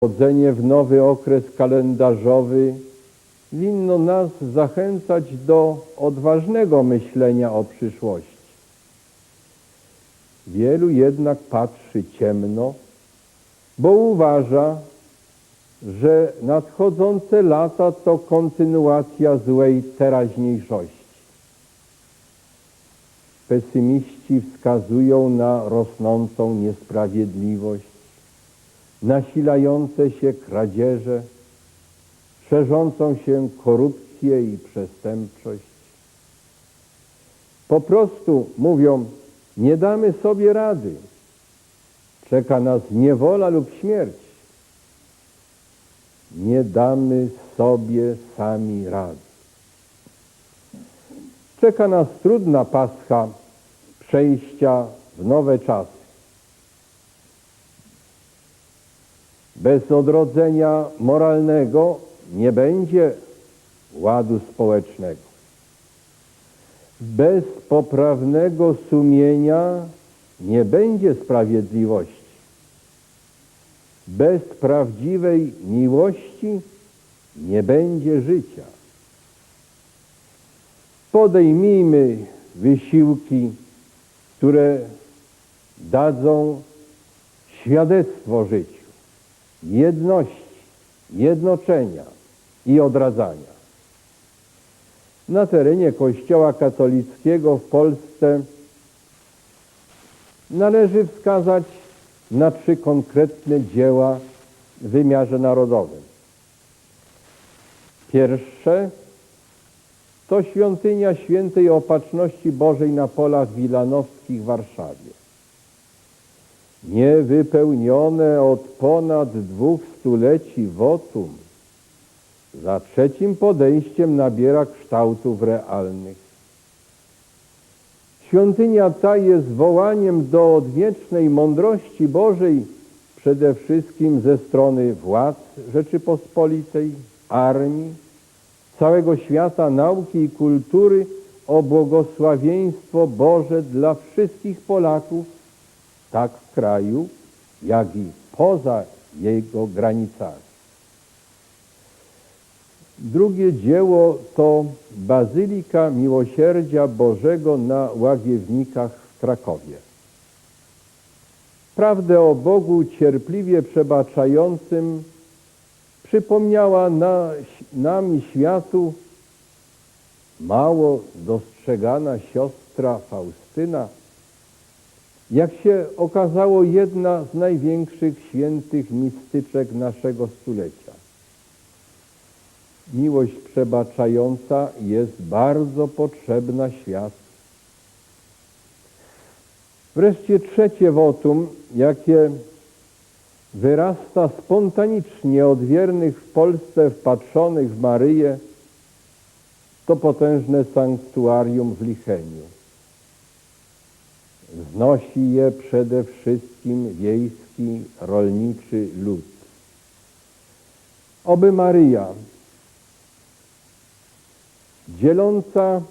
Wchodzenie w nowy okres kalendarzowy winno nas zachęcać do odważnego myślenia o przyszłości. Wielu jednak patrzy ciemno, bo uważa, że nadchodzące lata to kontynuacja złej teraźniejszości. Pesymiści wskazują na rosnącą niesprawiedliwość, nasilające się kradzieże, szerzącą się korupcję i przestępczość. Po prostu mówią, nie damy sobie rady, czeka nas niewola lub śmierć. Nie damy sobie sami rady. Czeka nas trudna pascha przejścia w nowe czasy. Bez odrodzenia moralnego nie będzie ładu społecznego. Bez poprawnego sumienia nie będzie sprawiedliwości. Bez prawdziwej miłości nie będzie życia. Podejmijmy wysiłki, które dadzą świadectwo życiu, jedności, jednoczenia i odradzania. Na terenie Kościoła katolickiego w Polsce należy wskazać na trzy konkretne dzieła w wymiarze narodowym. Pierwsze to świątynia świętej Opatrzności Bożej na polach wilanowskich w Warszawie. Niewypełnione od ponad dwóch stuleci wotum za trzecim podejściem nabiera kształtów realnych. Świątynia ta jest wołaniem do odwiecznej mądrości Bożej przede wszystkim ze strony władz Rzeczypospolitej, armii, całego świata nauki i kultury o błogosławieństwo Boże dla wszystkich Polaków, tak w kraju, jak i poza jego granicami. Drugie dzieło to Bazylika Miłosierdzia Bożego na Łagiewnikach w Krakowie. Prawdę o Bogu cierpliwie przebaczającym przypomniała na, nam i światu mało dostrzegana siostra Faustyna, jak się okazało jedna z największych świętych mistyczek naszego stulecia. Miłość przebaczająca jest bardzo potrzebna światu. Wreszcie trzecie wotum, jakie wyrasta spontanicznie od wiernych w Polsce wpatrzonych w Maryję, to potężne sanktuarium w Licheniu. Znosi je przede wszystkim wiejski, rolniczy lud. Oby Maryja, dzieląca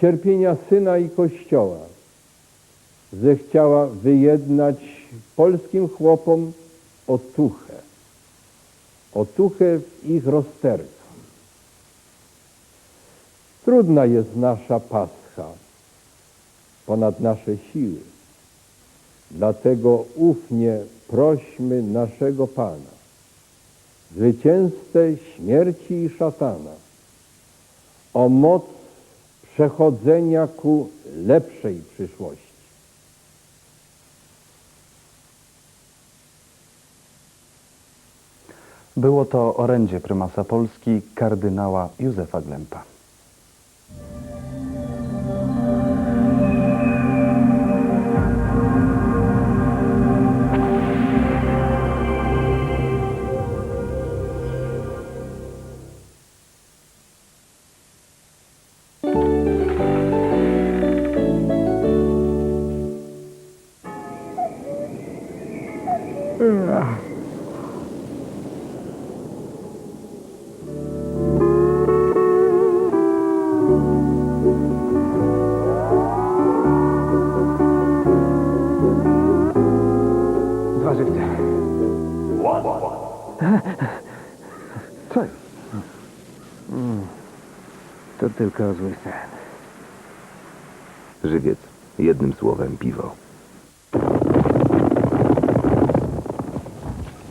cierpienia Syna i Kościoła, zechciała wyjednać polskim chłopom otuchę, otuchę w ich rozterkach. Trudna jest nasza pascha ponad nasze siły. Dlatego ufnie prośmy naszego Pana, zwycięzcę śmierci i szatana, o moc przechodzenia ku lepszej przyszłości. Było to orędzie prymasa Polski kardynała Józefa Glempa. Dwa. Co? Mm. To tylko zły sen. Żywiec. Jednym słowem piwo.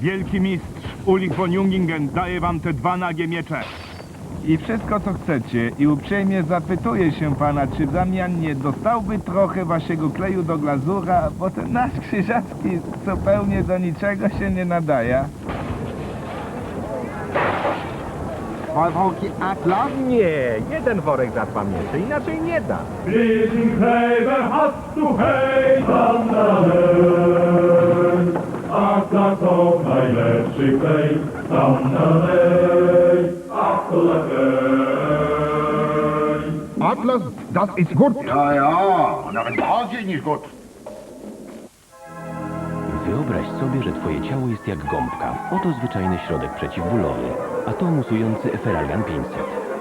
Wielki mistrz Ulrich von Jungingen daje wam te dwa nagie miecze. I wszystko co chcecie. I uprzejmie zapytuję się pana, czy w zamian nie dostałby trochę waszego kleju do glazura, bo ten nasz krzyżacki zupełnie do niczego się nie nadaje. Dwa worki Atlas? Nie, jeden worek za dwa miecze, inaczej nie da. Kleber hast du. A za to najlepszy klej, tam dalej. A to lepiej. Atlas, das ist gut. Ja, ja, nawet bardziej niż gut. Wyobraź sobie, że twoje ciało jest jak gąbka. Oto zwyczajny środek przeciwbólowy, a to musujący Eferalgan 500.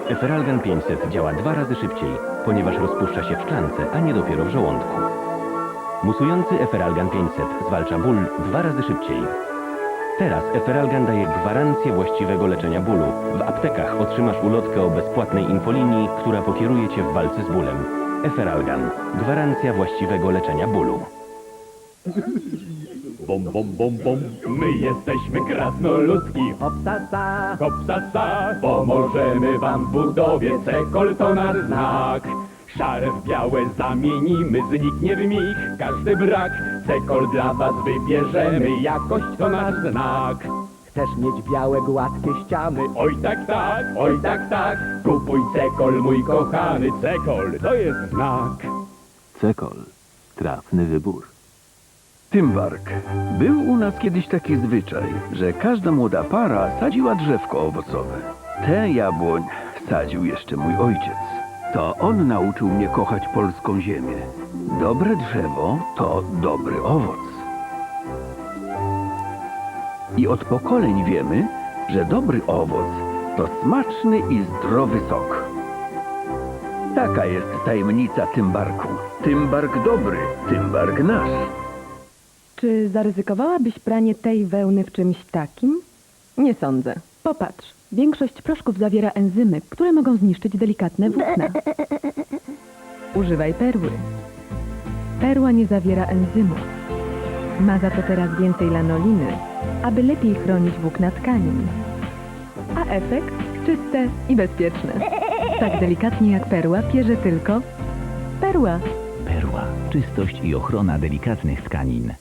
Eferalgan 500 działa dwa razy szybciej, ponieważ rozpuszcza się w szklance, a nie dopiero w żołądku. Musujący Eferalgan 500 zwalcza ból dwa razy szybciej. Teraz Eferalgan daje gwarancję właściwego leczenia bólu. W aptekach otrzymasz ulotkę o bezpłatnej infolinii, która pokieruje cię w walce z bólem. Eferalgan. Gwarancja właściwego leczenia bólu. Bom, bom, bom, bom, my jesteśmy krasnoludki. Hopsasa, hopsasa, pomożemy wam w budowie, cekol to nasz znak. Szare w białe zamienimy, zniknie w mig każdy brak. Cekol dla was wybierzemy, jakość to nasz znak. Chcesz mieć białe, gładkie ściany? Oj tak, tak, oj tak, tak, kupuj cekol, mój kochany, cekol, to jest znak. Cekol. Trafny wybór. Tymbark. Był u nas kiedyś taki zwyczaj, że każda młoda para sadziła drzewko owocowe. Tę jabłoń sadził jeszcze mój ojciec. To on nauczył mnie kochać polską ziemię. Dobre drzewo to dobry owoc. I od pokoleń wiemy, że dobry owoc to smaczny i zdrowy sok. Taka jest tajemnica Tymbarku. Tymbark dobry, Tymbark nasz. Czy zaryzykowałabyś pranie tej wełny w czymś takim? Nie sądzę. Popatrz, większość proszków zawiera enzymy, które mogą zniszczyć delikatne włókna. Używaj perły. Perła nie zawiera enzymów. Ma za to teraz więcej lanoliny, aby lepiej chronić włókna tkanin. A efekt? Czyste i bezpieczne. Tak delikatnie jak perła pierze tylko perła. Perła. Czystość i ochrona delikatnych tkanin.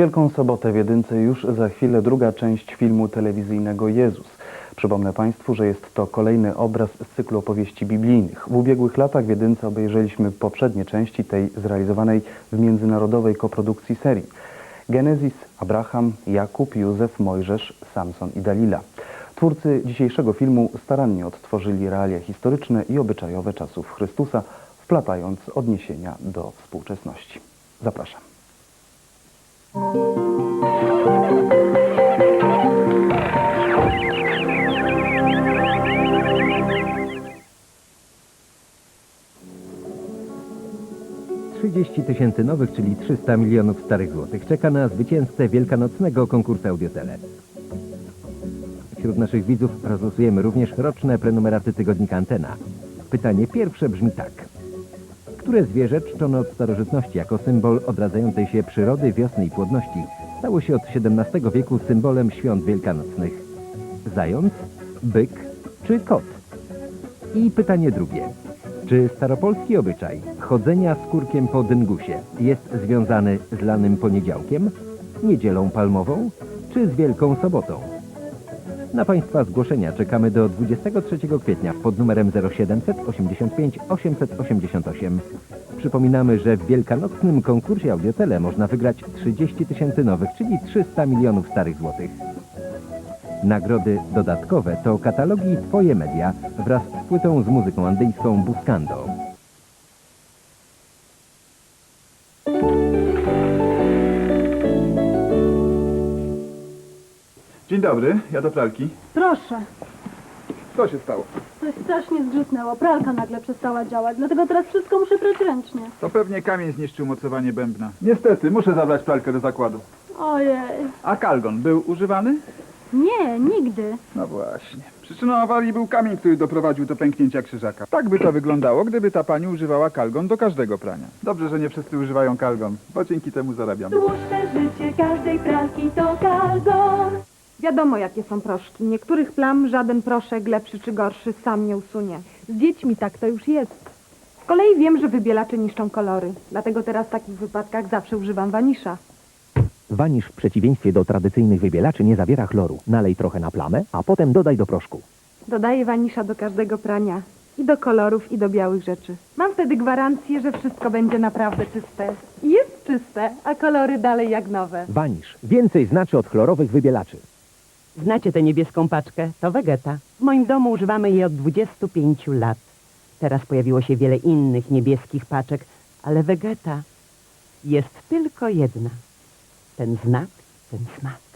Wielką Sobotę w Jedynce już za chwilę druga część filmu telewizyjnego Jezus. Przypomnę Państwu, że jest to kolejny obraz z cyklu opowieści biblijnych. W ubiegłych latach w Jedynce obejrzeliśmy poprzednie części tej zrealizowanej w międzynarodowej koprodukcji serii. Genezis, Abraham, Jakub, Józef, Mojżesz, Samson i Dalila. Twórcy dzisiejszego filmu starannie odtworzyli realia historyczne i obyczajowe czasów Chrystusa, wplatając odniesienia do współczesności. Zapraszam. Trzydzieści tysięcy nowych, czyli 300 milionów starych złotych. Czeka na zwycięzcę wielkanocnego konkursu Audiotele. Wśród naszych widzów rozlosujemy również roczne prenumeraty tygodnika Antena. Pytanie pierwsze brzmi tak. Które zwierzę czczono od starożytności jako symbol odradzającej się przyrody, wiosny i płodności stało się od XVII wieku symbolem świąt wielkanocnych? Zając, byk czy kot? I pytanie drugie. Czy staropolski obyczaj chodzenia z kurkiem po dyngusie jest związany z lanym poniedziałkiem, niedzielą palmową czy z Wielką Sobotą? Na Państwa zgłoszenia czekamy do 23 kwietnia pod numerem 0700 85 888. Przypominamy, że w wielkanocnym konkursie Audiotele można wygrać 30 tysięcy nowych, czyli 300 milionów starych złotych. Nagrody dodatkowe to katalogi Twoje Media wraz z płytą z muzyką andyjską Buscando. Dzień dobry, ja do pralki. Proszę. Co się stało? Coś strasznie zgrzytnęło. Pralka nagle przestała działać, dlatego teraz wszystko muszę prać ręcznie. To pewnie kamień zniszczył mocowanie bębna. Niestety, muszę zabrać pralkę do zakładu. Ojej. A kalgon był używany? Nie, nigdy. No właśnie. Przyczyną awarii był kamień, który doprowadził do pęknięcia krzyżaka. Tak by to wyglądało, gdyby ta pani używała kalgon do każdego prania. Dobrze, że nie wszyscy używają kalgon, bo dzięki temu zarabiam. Dłuższe życie każdej pralki to kalgon. Wiadomo, jakie są proszki. Niektórych plam żaden proszek, lepszy czy gorszy, sam nie usunie. Z dziećmi tak to już jest. Z kolei wiem, że wybielacze niszczą kolory. Dlatego teraz w takich wypadkach zawsze używam wanisza. Wanisz w przeciwieństwie do tradycyjnych wybielaczy nie zawiera chloru. Nalej trochę na plamę, a potem dodaj do proszku. Dodaję wanisza do każdego prania. I do kolorów, i do białych rzeczy. Mam wtedy gwarancję, że wszystko będzie naprawdę czyste. I jest czyste, a kolory dalej jak nowe. Wanisz więcej znaczy od chlorowych wybielaczy. Znacie tę niebieską paczkę? To Vegeta. W moim domu używamy jej od 25 lat. Teraz pojawiło się wiele innych niebieskich paczek, ale Vegeta jest tylko jedna. Ten znak, ten smak.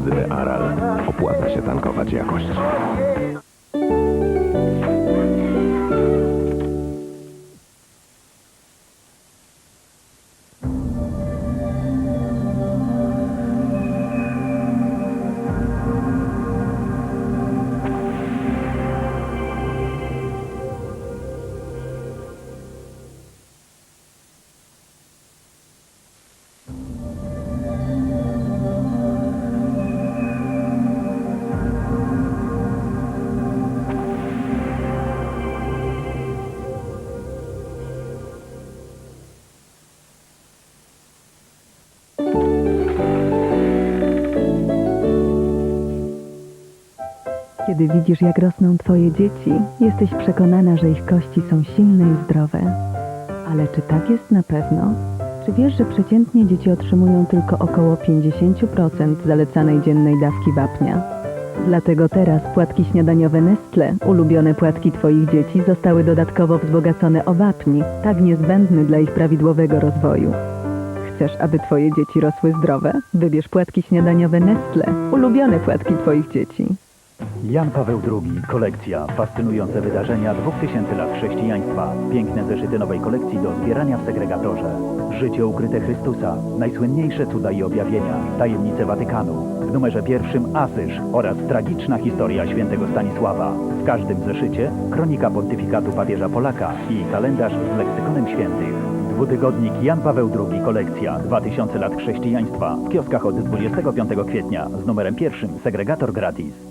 Benzyny Aral. Opłaca się tankować jakość. Kiedy widzisz, jak rosną twoje dzieci, jesteś przekonana, że ich kości są silne i zdrowe. Ale czy tak jest na pewno? Czy wiesz, że przeciętnie dzieci otrzymują tylko około 50% zalecanej dziennej dawki wapnia? Dlatego teraz płatki śniadaniowe Nestle, ulubione płatki Twoich dzieci, zostały dodatkowo wzbogacone o wapni, tak niezbędny dla ich prawidłowego rozwoju. Chcesz, aby Twoje dzieci rosły zdrowe? Wybierz płatki śniadaniowe Nestle, ulubione płatki Twoich dzieci. Jan Paweł II, kolekcja, fascynujące wydarzenia 2000 lat chrześcijaństwa, piękne zeszyty nowej kolekcji do zbierania w segregatorze, życie ukryte Chrystusa, najsłynniejsze cuda i objawienia, tajemnice Watykanu, w numerze pierwszym Asyż oraz tragiczna historia świętego Stanisława. W każdym zeszycie kronika pontyfikatu papieża Polaka i kalendarz z leksykonem świętych. Dwutygodnik Jan Paweł II, kolekcja. 2000 lat chrześcijaństwa. W kioskach od 25 kwietnia. Z numerem pierwszym segregator gratis.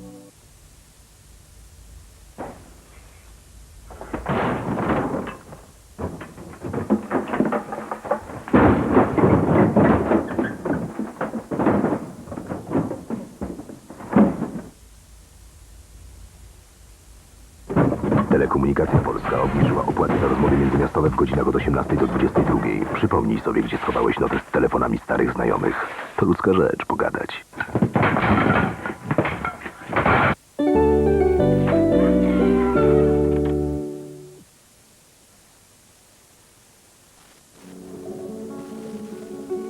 W godzinach od 18 do 22. Przypomnij sobie, gdzie schowałeś notes z telefonami starych znajomych. To ludzka rzecz, pogadać.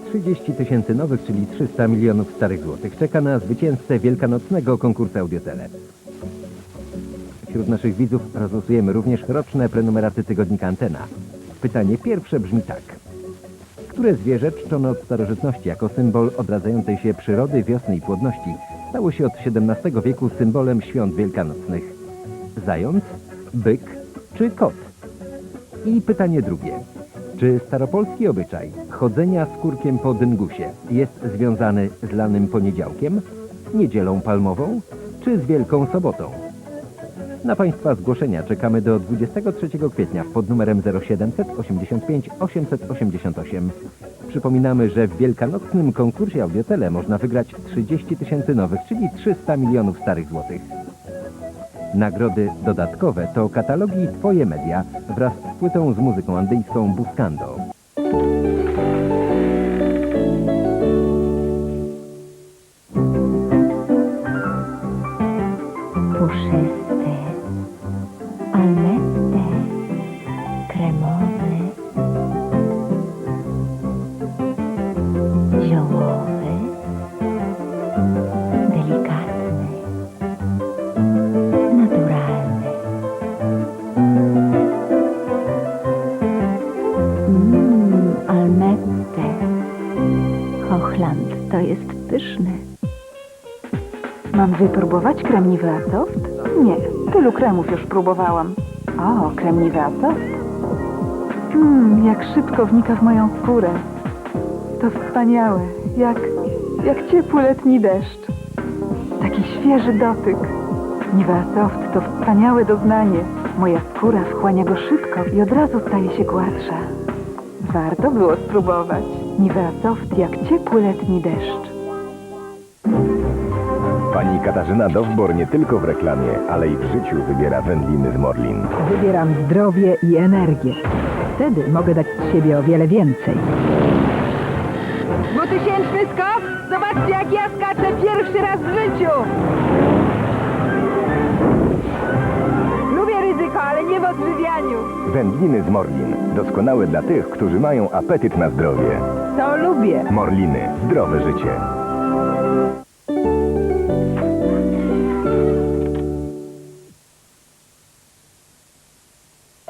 Trzydzieści tysięcy nowych, czyli 300 milionów starych złotych. Czeka na zwycięzcę wielkanocnego konkursu Audiotele. Wśród naszych widzów rozlosujemy również roczne prenumeraty tygodnika Antena. Pytanie pierwsze brzmi tak. Które zwierzę czczono od starożytności jako symbol odradzającej się przyrody, wiosny i płodności stało się od XVII wieku symbolem świąt wielkanocnych? Zając, byk czy kot? I pytanie drugie. Czy staropolski obyczaj chodzenia z kurkiem po dyngusie jest związany z lanym poniedziałkiem, niedzielą palmową czy z Wielką Sobotą? Na Państwa zgłoszenia czekamy do 23 kwietnia pod numerem 0700 85 888. Przypominamy, że w wielkanocnym konkursie Audiotele można wygrać 30 tysięcy nowych, czyli 300 milionów starych złotych. Nagrody dodatkowe to katalogi Twoje Media wraz z płytą z muzyką andyjską Buscando. puszysty, almette, kremowy, ziołowy, delikatny, naturalny. Mmm, almette, Hochland, to jest pyszne. Mam wypróbować krem? Nie, tylu kremów już próbowałam. O, krem Nivea. Mmm, jak szybko wnika w moją skórę. To wspaniałe, jak, jak ciepły letni deszcz. Taki świeży dotyk. Nivea Soft to wspaniałe doznanie. Moja skóra wchłania go szybko i od razu staje się gładsza. Warto było spróbować. Nivea Soft jak ciepły letni deszcz. Katarzyna Dowbor nie tylko w reklamie, ale i w życiu wybiera wędliny z Morlin. Wybieram zdrowie i energię. Wtedy mogę dać z siebie o wiele więcej. Dwutysięczny skok? Zobaczcie, jak ja skaczę pierwszy raz w życiu! Lubię ryzyko, ale nie w odżywianiu. Wędliny z Morlin. Doskonałe dla tych, którzy mają apetyt na zdrowie. To lubię. Morliny. Zdrowe życie.